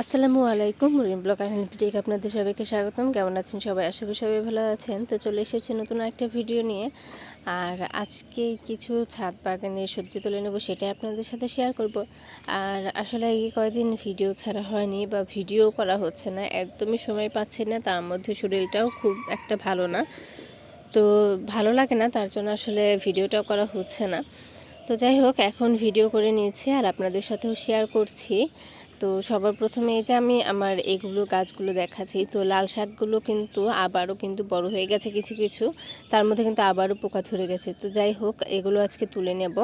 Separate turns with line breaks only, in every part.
আসসালামু আলাইকুম মুরিন ব্লগ আইন ভিডিও আপনাদের সবাইকে স্বাগতম। কেমন আছেন সবাই? আশা করি সবাই ভালো আছেন। তো চলে এসেছি নতুন একটা ভিডিও নিয়ে। আর আজকে কিছু ছাদ বাগানে সবজি তুলে নেব সেটাই আপনাদের সাথে শেয়ার করব। আর আসলে এই কয়েকদিন ভিডিও ছাড়া হয়নি বা ভিডিও করা হচ্ছে না, একদমই সময় পাচ্ছি না, তার মধ্যে শরীরটাও খুব একটা ভালো না। তো ভালো লাগে না, তার জন্য আসলে ভিডিওটাও করা হচ্ছে না। তো যাই হোক, এখন ভিডিও করে নিয়েছি আর আপনাদের সাথেও শেয়ার করছি। তো সবার প্রথমে এই যে আমি আমার এগুলো গাছগুলো দেখাচ্ছি, তো লাল শাকগুলো কিন্তু আবারও কিন্তু বড় হয়ে গেছে কিছু কিছু, তার মধ্যে কিন্তু আবারও পোকা ধরে গেছে। তো যাই হোক, এগুলো আজকে তুলে নেব,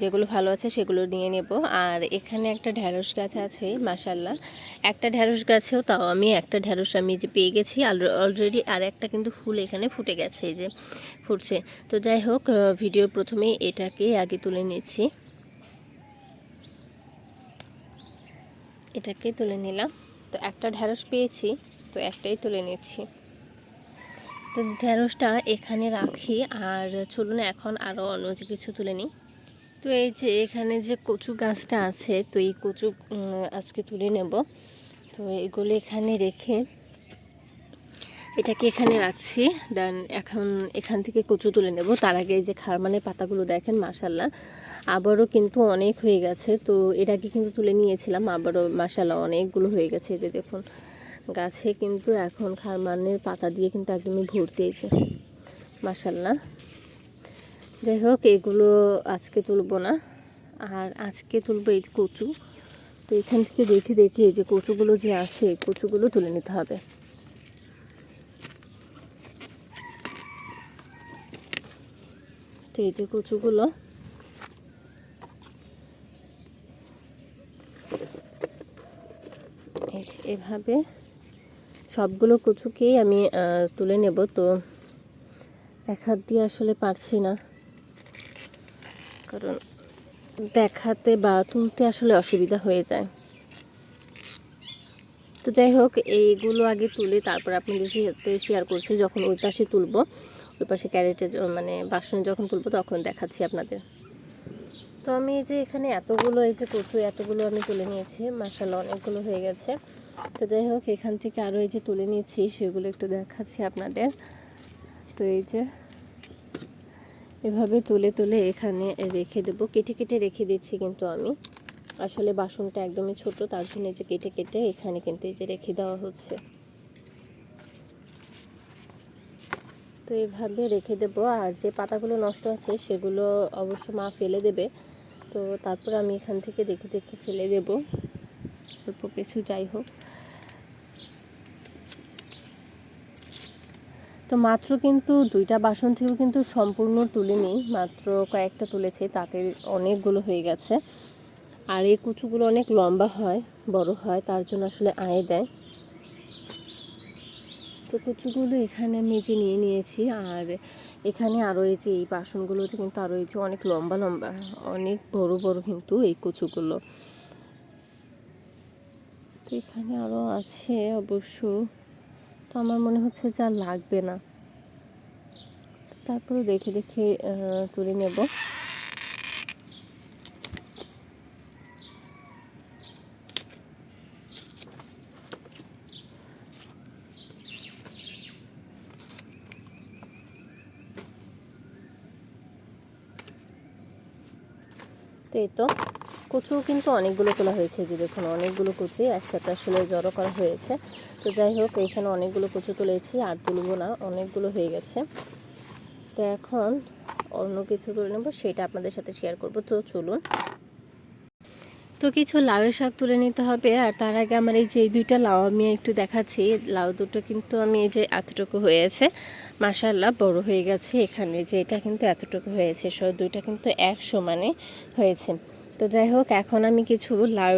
যেগুলো ভালো আছে সেগুলো নিয়ে নেব। আর এখানে একটা ঢ্যাঁড়স গাছ আছে মাসাল্লাহ একটা ঢ্যাঁড়স গাছেও তাও আমি একটা ঢ্যাঁড়স আমি যে পেয়ে গেছি অলরেডি আর একটা কিন্তু ফুল এখানে ফুটে গেছে, এই যে ফুটছে। তো যাই হোক ভিডিওর প্রথমেই এটাকে আগে তুলে নিচ্ছি। এটাকে তুলে নিলাম। তো একটা ঢ্যাঁড়স পেয়েছি, তো একটাই তুলে নিচ্ছি। তো ঢ্যাঁড়সটা এখানে রাখি, আর চলুন এখন আরও অন্য কিছু তুলে নিই। তো এই যে এখানে যে কচু গাছটা আছে, তো এই কচু আজকে তুলে নেব। তো এগুলো এখানে রেখে এটাকে এখানে রাখছি। দেন এখন এখান থেকে কচু তুলে নেব। তার আগে যে খারমানের পাতাগুলো দেখেন মাসাল্লাহ আবারও কিন্তু অনেক হয়ে গেছে। তো আগে কিন্তু তুলে নিয়েছিলাম, আবারও মাসাল্লাহ অনেকগুলো হয়ে গেছে। যে দেখুন, গাছে কিন্তু এখন খারমানের পাতা দিয়ে কিন্তু একদমই ভর্তি হয়েছে মাসাল্লাহ যাই হোক, এগুলো আজকে তুলবো না। আর আজকে তুলবো এই কচু। তো এখান থেকে দেখে দেখে যে কচুগুলো যে আছে, কচুগুলো তুলে নিতে হবে। তো এই যে কচুগুলো। এভাবে সবগুলো কচুকেই আমি তুলে নেব, তো এক হাত দিয়ে আসলে পারছি না। কারণ দেখাতে বা তুলতে আসলে অসুবিধা হয়ে যায়। তো যাই হোক, এইগুলো আগে তুলে তারপর আপনাদের সাথে শেয়ার করছি, যখন ওই পাশে তুলবো। ওই পাশে ক্যারেটে মানে বাসনে যখন তুলবো তখন দেখাচ্ছি আপনাদের। তো আমি এই যে এখানে এতগুলো, এই যে কচু এতগুলো আমি তুলে নিয়েছি মাসাল্লাহ অনেকগুলো হয়ে গেছে। তো যাই হোক, এখান থেকে আরও এই যে তুলে নিয়েছি, সেগুলো একটু দেখাচ্ছি আপনাদের। তো এই যে এভাবে তুলে তুলে এখানে রেখে দেবো। কেটে কেটে রেখে দিচ্ছি কিন্তু আমি। আসলে বাসনটা একদমই ছোট, তার জন্য এই যে কেটে কেটে এখানে কিন্তু এই যে রেখে দেওয়া হচ্ছে। তো এভাবে রেখে দেবো। আর যে পাতাগুলো নষ্ট আছে, সেগুলো অবশ্য মা ফেলে দেবে। তো তারপর আমি এখান থেকে দেখে দেখে ফেলে দেব। অল্প কিছু যাই হোক। তো মাত্র কিন্তু দুইটা বাসন থেকেও কিন্তু সম্পূর্ণ তুলিনি মাত্র কয়েকটা তুলেছে, তাতে অনেকগুলো হয়ে গেছে। আর এই কুচুগুলো অনেক লম্বা হয়, বড় হয়, তার জন্য আসলে আয় দেয়। তো কুচুগুলো এখানে যে নিয়ে নিয়েছি। আর এখানে আরও এই যে এই বাসনগুলোতে কিন্তু আরও এই যে অনেক লম্বা লম্বা, অনেক বড় বড় কিন্তু এই কচুগুলো। তো এখানে আরও আছে অবশ্য। তো আমার মনে হচ্ছে যা লাগবে না। তারপরে দেখে দেখে তুলে নেব। তো এই তো কচু কিন্তু অনেকগুলো তোলা হয়েছে যে দেখুন, অনেকগুলো কচু একসাথে আসলে জড়ো করা হয়েছে। তো যাই হোক, এখানে অনেকগুলো কচু তুলেছি, আর তুলবো না, অনেকগুলো হয়ে গেছে। তো এখন অন্য কিছু তুলে নেব, সেটা আপনাদের সাথে শেয়ার করব। তো চলুন তো কিছু লাউয়ের শাক তুলে নিতে হবে, আর তার আগে আমার এই যে এই দুইটা লাউ আমি একটু দেখাচ্ছি। লাউ দুটো কিন্তু আমি এই যে এতটুকু হয়েছে মাসাল্লাহ বড় হয়ে গেছে এখানে, যে এটা কিন্তু এতটুকু হয়েছে সব দুইটা কিন্তু এক সমানে হয়েছে। তো যাই হোক, এখন আমি কিছু লাউ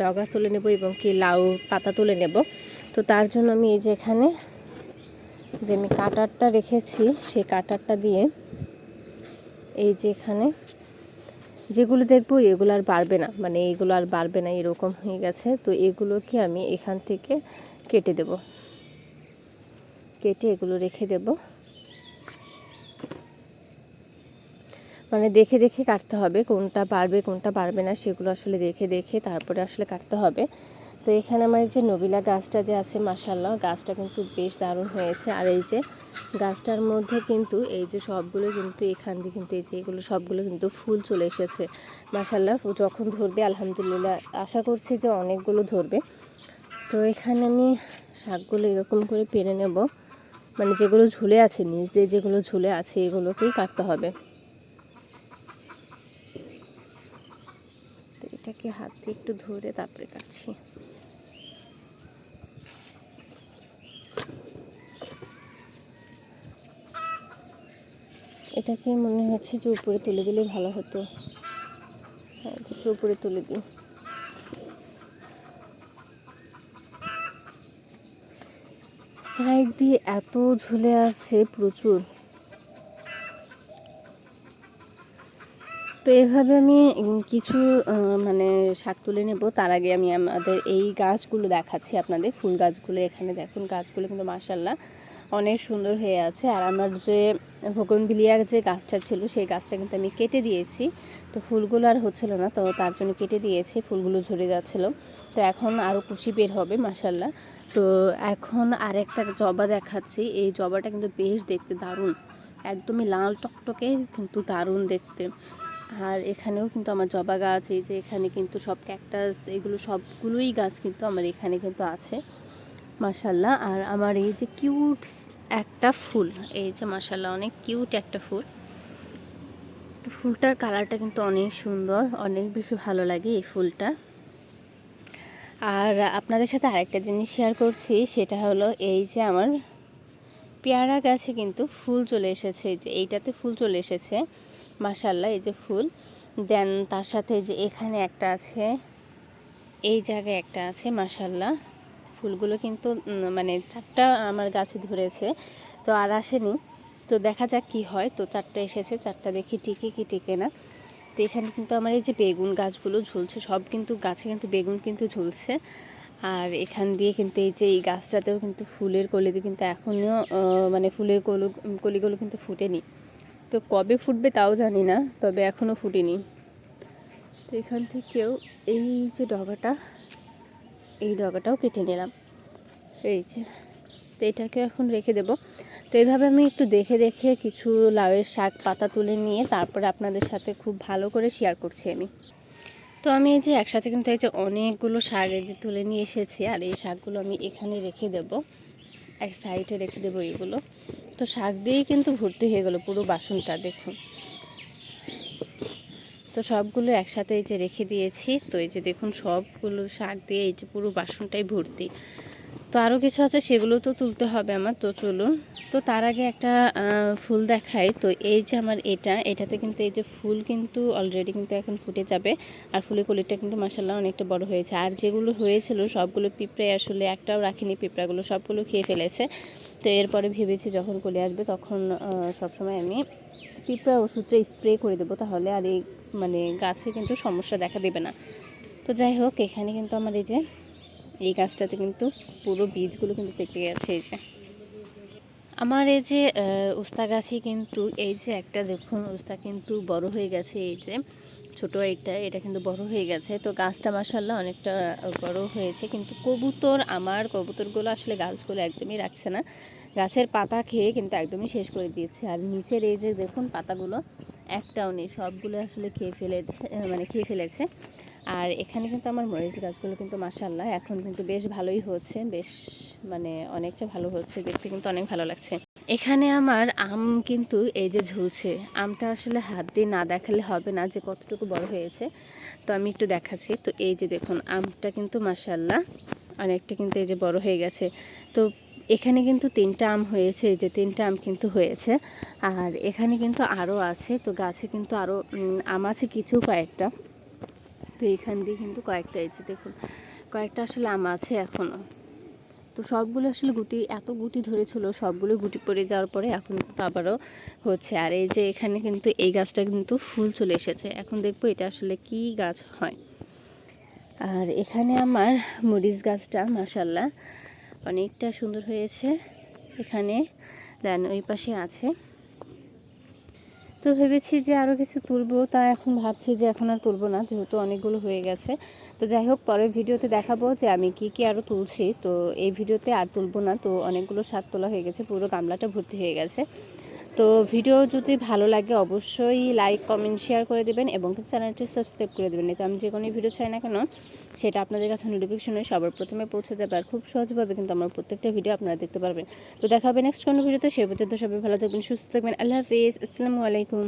ডগা তুলে নেব এবং কি লাউ পাতা তুলে নেব। তো তার জন্য আমি এই যে এখানে যে আমি কাটারটা রেখেছি, সেই কাটারটা দিয়ে এই যে এখানে যেগুলো দেখব এগুলো আর বাড়বে না। মানে এগুলো আর বাড়বে না, এরকম হয়ে গেছে। তো এগুলোকে আমি এখান থেকে কেটে দেব। কেটে এগুলো রেখে দেব। মানে দেখে দেখে কাটতে হবে, কোনটা বাড়বে কোনটা বাড়বে না, সেগুলো আসলে দেখে দেখে তারপরে আসলে কাটতে হবে। তো এখানে আমার যে নবিলা গাছটা যে আছে মাসাল্লাহ গাছটা কিন্তু বেশ দারুণ হয়েছে। আর এই যে গাছটার মধ্যে কিন্তু এই যে সবগুলো কিন্তু এখান দিয়ে কিন্তু এই যে এগুলো সবগুলো কিন্তু ফুল চলে এসেছে। মাসাল্লাহ যখন ধরবে, আলহামদুলিল্লাহ, আশা করছি যে অনেকগুলো ধরবে। তো এখানে আমি শাকগুলো এরকম করে পেরে নেব। মানে যেগুলো ঝুলে আছে, নিচ দিয়ে যেগুলো ঝুলে আছে, এগুলোকেই কাটতে হবে। তো এটাকে হাত দিয়ে একটু ধরে তারপরে কাটছি। এটাকে মনে হচ্ছে যে উপরে তুলে দিলে ভালো হতো। হ্যাঁ উপরে তুলে দিই। সাইড দিয়ে এত ঝুলে আছে প্রচুর। তো এভাবে আমি কিছু মানে শাক তুলে নেব। তার আগে আমি আমাদের এই গাছগুলো দেখাচ্ছি আপনাদের। ফুল গাছগুলো এখানে দেখুন, গাছগুলো কিন্তু মাসাল্লাহ অনেক সুন্দর হয়ে আছে। আর আমার যে ভোগনবিলিয়ার যে গাছটা ছিল, সেই গাছটা কিন্তু আমি কেটে দিয়েছি। তো ফুলগুলো আর হচ্ছিল না, তো তার জন্য কেটে দিয়েছি, ফুলগুলো ঝরে যাচ্ছিল। তো এখন আরও কুশি বের হবে মাসাল্লাহ তো এখন আরেকটা জবা দেখাচ্ছি, এই জবাটা কিন্তু বেশ দেখতে দারুণ। একদমই লাল টকটকে কিন্তু দারুণ দেখতে। আর এখানেও কিন্তু আমার জবা গাছ, এই যে এখানে কিন্তু সব ক্যাকটাস, এগুলো সবগুলোই গাছ কিন্তু আমার এখানে কিন্তু আছে মাসাল্লাহ আর আমার এই যে কিউট একটা ফুল, এই যে মাসাল্লাহ অনেক কিউট একটা ফুল। তো ফুলটার কালারটা কিন্তু অনেক সুন্দর, অনেক বেশি ভালো লাগে এই ফুলটা। আর আপনাদের সাথে আরেকটা জিনিস শেয়ার করছি, সেটা হলো এই যে আমার পেয়ারা গাছে কিন্তু ফুল চলে এসেছে যে এইটাতে ফুল চলে এসেছে মাশাল্লাহ এই যে ফুল। দেন তার সাথে যে এখানে একটা আছে, এই জায়গায় একটা আছে মাশাল্লাহ ফুলগুলো কিন্তু মানে চারটা আমার গাছে ধরেছে, তো আর আসেনি। তো দেখা যাক কি হয়। তো চারটা এসেছে, চারটা দেখি টিকে কি টিকে না। তো এখানে কিন্তু আমার এই যে বেগুন গাছগুলো ঝুলছে, সব কিন্তু গাছে কিন্তু বেগুন কিন্তু ঝুলছে। আর এখান দিয়ে কিন্তু এই যে এই গাছটাতেও কিন্তু ফুলের কলিতে কিন্তু এখনও মানে ফুলের কলু, কলিগুলো কিন্তু ফুটেনি। তো কবে ফুটবে তাও জানি না, তবে এখনও ফুটেনি। তো এখান থেকেও এই যে ডগাটা এই ডগাটাও কেটে নিলাম। এই যে, তো এটাকে এখন রেখে দেব। তো এইভাবে আমি একটু দেখে দেখে কিছু লাউয়ের শাক পাতা তুলে নিয়ে তারপরে আপনাদের সাথে খুব ভালো করে শেয়ার করছি আমি। তো আমি এই যে একসাথে কিন্তু এই যে অনেকগুলো শাক এই যে তুলে নিয়ে এসেছি আর এই শাকগুলো আমি এখানে রেখে দেব। এক সাইডে রেখে দেবো এইগুলো তো শাক দিয়েই কিন্তু ভর্তি হয়ে গেলো পুরো বাসনটা, দেখুন। তো সবগুলো একসাথে এই যে রেখে দিয়েছি। তো এই যে দেখুন, সবগুলো শাক দিয়ে এই যে পুরো বাসনটাই ভর্তি। তো আরও কিছু আছে সেগুলো তো তুলতে হবে আমার। তো চলুন, তো তার আগে একটা ফুল দেখাই। তো এই যে আমার এটা, এটাতে কিন্তু এই যে ফুল কিন্তু অলরেডি কিন্তু এখন ফুটে যাবে। আর ফুলের কলিটা কিন্তু মাসাল্লাহ অনেকটা বড় হয়েছে। আর যেগুলো হয়েছিল, সবগুলো পিঁপড়ে আসলে একটাও রাখিনি। পিঁপড়াগুলো সবগুলো খেয়ে ফেলেছে। তো এরপরে ভেবেছি যখন কলি আসবে, তখন সবসময় আমি পিঁপড়া ওষুধটা স্প্রে করে দেবো তাহলে আর এই মানে গাছে কিন্তু সমস্যা দেখা দেবে না। তো যাই হোক, এখানে কিন্তু আমার এই যে, এই গাছটাতে কিন্তু পুরো বীজগুলো কিন্তু পেকে গেছে এই যে। আমার এই যে উস্তা গাছে কিন্তু এই যে একটা দেখুন, উস্তা কিন্তু বড় হয়ে গেছে এই যে। ছোট এটা এটা কিন্তু বড় হয়ে গেছে। তো গাছটা মাসাল্লাহ অনেকটা বড় হয়েছে। কিন্তু কবুতর আমার, কবুতরগুলো আসলে গাছগুলো একদমই রাখছে না। গাছের পাতা খেয়ে কিন্তু একদমই শেষ করে দিয়েছে। আর নিচের এই যে দেখুন পাতাগুলো, একটাও নেই। সবগুলো আসলে খেয়ে ফেলে মানে খেয়ে ফেলেছে। আর এখানে কিন্তু আমার মরিচ গাছগুলো কিন্তু মাসাল্লাহ এখন কিন্তু বেশ ভালোই হচ্ছে। বেশ মানে অনেকটা ভালো হচ্ছে। দেখতে কিন্তু অনেক ভালো লাগছে। এখানে আমার আম কিন্তু এই যে ঝুলছে। আমটা আসলে হাত দিয়ে না দেখালে হবে না যে কতটুকু বড় হয়েছে। তো আমি একটু দেখাচ্ছি। তো এই যে দেখুন, আমটা কিন্তু মাসাল্লাহ অনেকটা কিন্তু এই যে বড় হয়ে গেছে। তো এখানে কিন্তু তিনটা আম হয়েছে, এই যে তিনটা আম কিন্তু হয়েছে। আর এখানে কিন্তু আরও আছে, তো গাছে কিন্তু আরও আম আছে কিছু কয়েকটা। তো এখান দিয়ে কিন্তু কয়েকটা, এই যে দেখুন, কয়েকটা আসলে আম আছে এখনও তো সবগুলো আসলে গুটি, এত গুটি ধরেছিল, সবগুলো গুটি পড়ে যাওয়ার পরে এখন কিন্তু আবারও হচ্ছে। আর এই যে এখানে কিন্তু এই গাছটা কিন্তু ফুল চলে এসেছে। এখন দেখব এটা আসলে কি গাছ হয়। আর এখানে আমার মরিচ গাছটা মাসাল্লাহ অনেকটা সুন্দর হয়েছে। এখানে দেন ওই পাশে আছে। তো ভেবেছি যে আরও কিছু তুলবো, তা এখন ভাবছি যে এখন আর তুলবো না, যেহেতু অনেকগুলো হয়ে গেছে। তো যাই হোক, পরের ভিডিওতে দেখাবো যে আমি কি কি আরও তুলছি। তো এই ভিডিওতে আর তুলবো না, তো অনেকগুলো শাক তোলা হয়ে গেছে, পুরো গামলাটা ভর্তি হয়ে গেছে। তো ভিডিও যদি ভালো লাগে, অবশ্যই লাইক, কমেন্ট, শেয়ার করে দেবেন এবং চ্যানেলটি সাবস্ক্রাইব করে দেবেন। এতে আমি যে কোনো ভিডিও চাই না কেন, সেটা আপনাদের কাছে নোটিফিকেশনে সবার প্রথমে পৌঁছে যাবে আর খুব সহজভাবে কিন্তু আমার প্রত্যেকটা ভিডিও আপনারা দেখতে পারবেন। তো দেখা হবে নেক্সট কোনো ভিডিওতে, সে পর্যন্ত সবাই ভালো থাকবেন, সুস্থ থাকবেন। আল্লাহ হাফিজ, আসসালামু আলাইকুম।